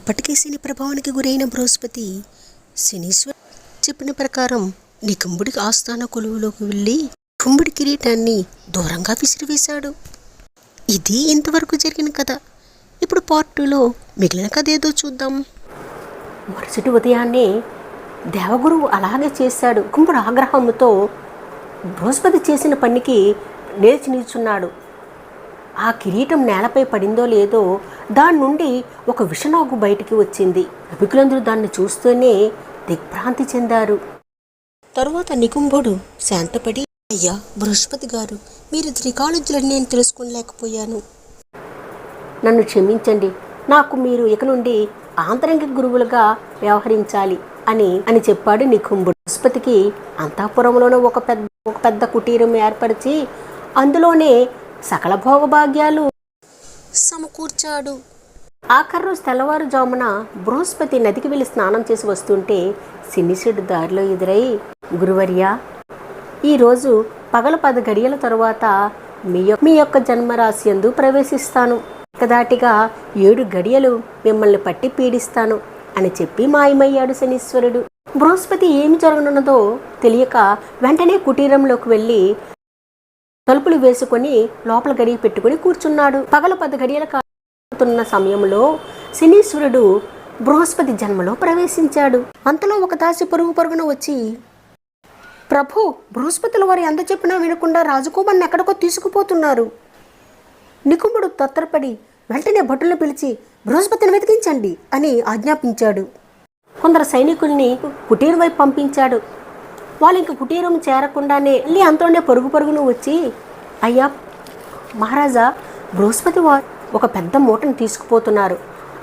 అప్పటికే శని ప్రభావానికి గురైన బృహస్పతి శనీశ్వర్ చెప్పిన ప్రకారం నికుంభుడి ఆస్థాన కొలువులోకి వెళ్ళి కుంభుడి కిరీటాన్ని దూరంగా విసిరివేశాడు. ఇది ఇంతవరకు జరిగిన కథ. ఇప్పుడు పార్ట్ టూలో మిగిలిన కథ ఏదో చూద్దాం. మరుసటి ఉదయాన్నే దేవగురువు అలాగే చేశాడు. కుంభుడు ఆగ్రహంతో బృహస్పతి చేసిన పనికి లేచి నిల్చున్నాడు. ఆ కిరీటం నేలపై పడిందో లేదో దాని నుండి ఒక విషనాగు బయటికి వచ్చింది. అభికులందరూ దాన్ని చూస్తూనే దిగ్భ్రాంతి చెందారు. తరువాత నికుంభుడు శాంతపడి అయ్యా బృహస్పతి గారు మీరు త్రికాలజ్జులని నేను తెలుసుకోలేకపోయాను నన్ను క్షమించండి. నాకు మీరు ఇక నుండి ఆంతరంగిక గురువులుగా వ్యవహరించాలి అని అని చెప్పాడు నికుంభుడు. బృహస్పతికి అంతఃపురంలోనే ఒక పెద్ద ఒక పెద్ద కుటీరం ఏర్పరిచి అందులోనే సకల భోగభాగ్యాలు సమకూర్చాడు. ఆఖరి రోజు తెల్లవారుజామున బృహస్పతి నదికి వెళ్ళి స్నానం చేసి వస్తుంటే సిన్నిసుడు దారిలో ఎదురై గురువర్య ఈరోజు పగల పది గడియల తరువాత మీ మీ యొక్క జన్మరాశి యందు ప్రవేశిస్తాను. ఒకదాటిగా ఏడు గడియలు మిమ్మల్ని పట్టి పీడిస్తాను అని చెప్పి మాయమయ్యాడు శనీశ్వరుడు. బృహస్పతి ఏమి జరగనున్నదో తెలియక వెంటనే కుటీరంలోకి వెళ్ళి తలుపులు వేసుకొని లోపల గడియ పెట్టుకుని కూర్చున్నాడు. పగల పది గడియల కాతున్న సమయంలో శనీశ్వరుడు బృహస్పతి జన్మలో ప్రవేశించాడు. అంతలో ఒక దాసి పరుగు పరుగున వచ్చి ప్రభు బృహస్పతుల వారి ఎంత చెప్పినా వినకుండా రాజకుమార్ని ఎక్కడికో తీసుకుపోతున్నారు. నికుంభుడు తత్తరపడి వెంటనే భటులను పిలిచి బృహస్పతిని వెతికించండి అని ఆజ్ఞాపించాడు. కొందరు సైనికుల్ని కుటీరం వైపు పంపించాడు. వాళ్ళు ఇంక కుటీరం చేరకుండానే మళ్ళీ అంతలోనే పొరుగు పొరుగును వచ్చి అయ్యా మహారాజా బృహస్పతి వారు ఒక పెద్ద మూటను తీసుకుపోతున్నారు.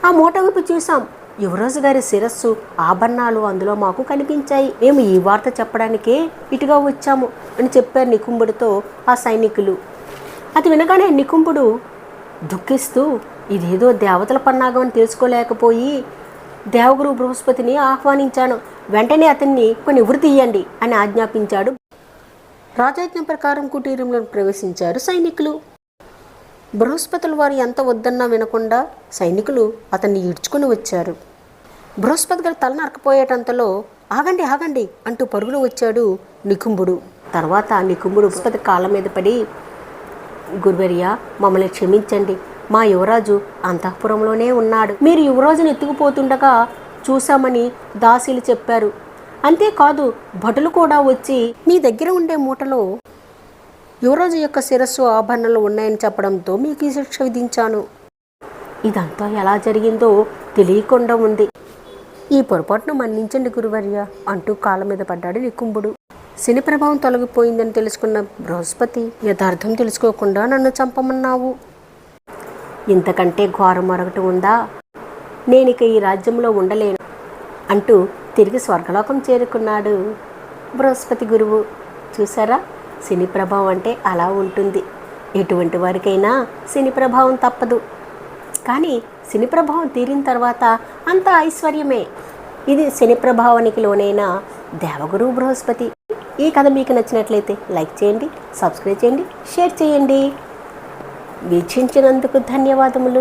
ఆ మూట వైపు చూసాం యువరాజు గారి శిరస్సు ఆభరణాలు అందులో మాకు కనిపించాయి. మేము ఈ వార్త చెప్పడానికే ఇటుగా వచ్చాము అని చెప్పారు నికుంభుడితో ఆ సైనికులు. అది వినగానే నికుంభుడు దుఃఖిస్తూ ఇదేదో దేవతల పన్నాగం అని తెలుసుకోలేకపోయి దేవగురు బృహస్పతిని ఆహ్వానించాను. వెంటనే అతన్ని కొన్ని ఉరి తీయండి అని ఆజ్ఞాపించాడు. రాజాజ్ఞ ప్రకారం కుటీరంలో ప్రవేశించారు సైనికులు. బృహస్పతుల వారు ఎంత వద్దన్నా వినకుండా సైనికులు అతన్ని ఈడ్చుకుని వచ్చారు. బృహస్పతి గారి తల నరకపోయేటంతలో ఆగండి ఆగండి అంటూ పరుగున వచ్చాడు నికుంభుడు. తర్వాత నికుంభుడు బృహస్పతి కాళ్ళ మీద పడి గురువర్య మమ్మల్ని క్షమించండి. మా యువరాజు అంతఃపురంలోనే ఉన్నాడు. మీరు యువరాజును ఎత్తుకుపోతుండగా చూశామని దాసీలు చెప్పారు. అంతేకాదు భటులు కూడా వచ్చి మీ దగ్గర ఉండే మూటలో యువరాజు యొక్క శిరస్సు ఆభరణాలు ఉన్నాయని చెప్పడంతో మీకు ఈ శిక్ష విధించాను. ఇదంతా ఎలా జరిగిందో తెలియకుండా ఉంది. ఈ పొరపాటును మన్నించండి గురువర్య అంటూ కాళ్ళ మీద పడ్డాడు నికుంభుడు. శని ప్రభావం తొలగిపోయిందని తెలుసుకున్న బృహస్పతి యథార్థం తెలుసుకోకుండా నన్ను చంపమన్నావు. ఇంతకంటే ఘోరం మరొకటి ఉందా? నేనిక ఈ రాజ్యంలో ఉండలేను అంటూ తిరిగి స్వర్గలోకం చేరుకున్నాడు. బృహస్పతి గురువు చూసారా శని ప్రభావం అంటే అలా ఉంటుంది. ఎటువంటి వారికైనా శని ప్రభావం తప్పదు. కానీ శని ప్రభావం తీరిన తర్వాత అంత ఐశ్వర్యమే. ఇది శని ప్రభావానికి లోనైన దేవగురు బృహస్పతి. ఈ కథ మీకు నచ్చినట్లయితే లైక్ చేయండి సబ్స్క్రైబ్ చేయండి షేర్ చేయండి. వీక్షించినందుకు ధన్యవాదములు.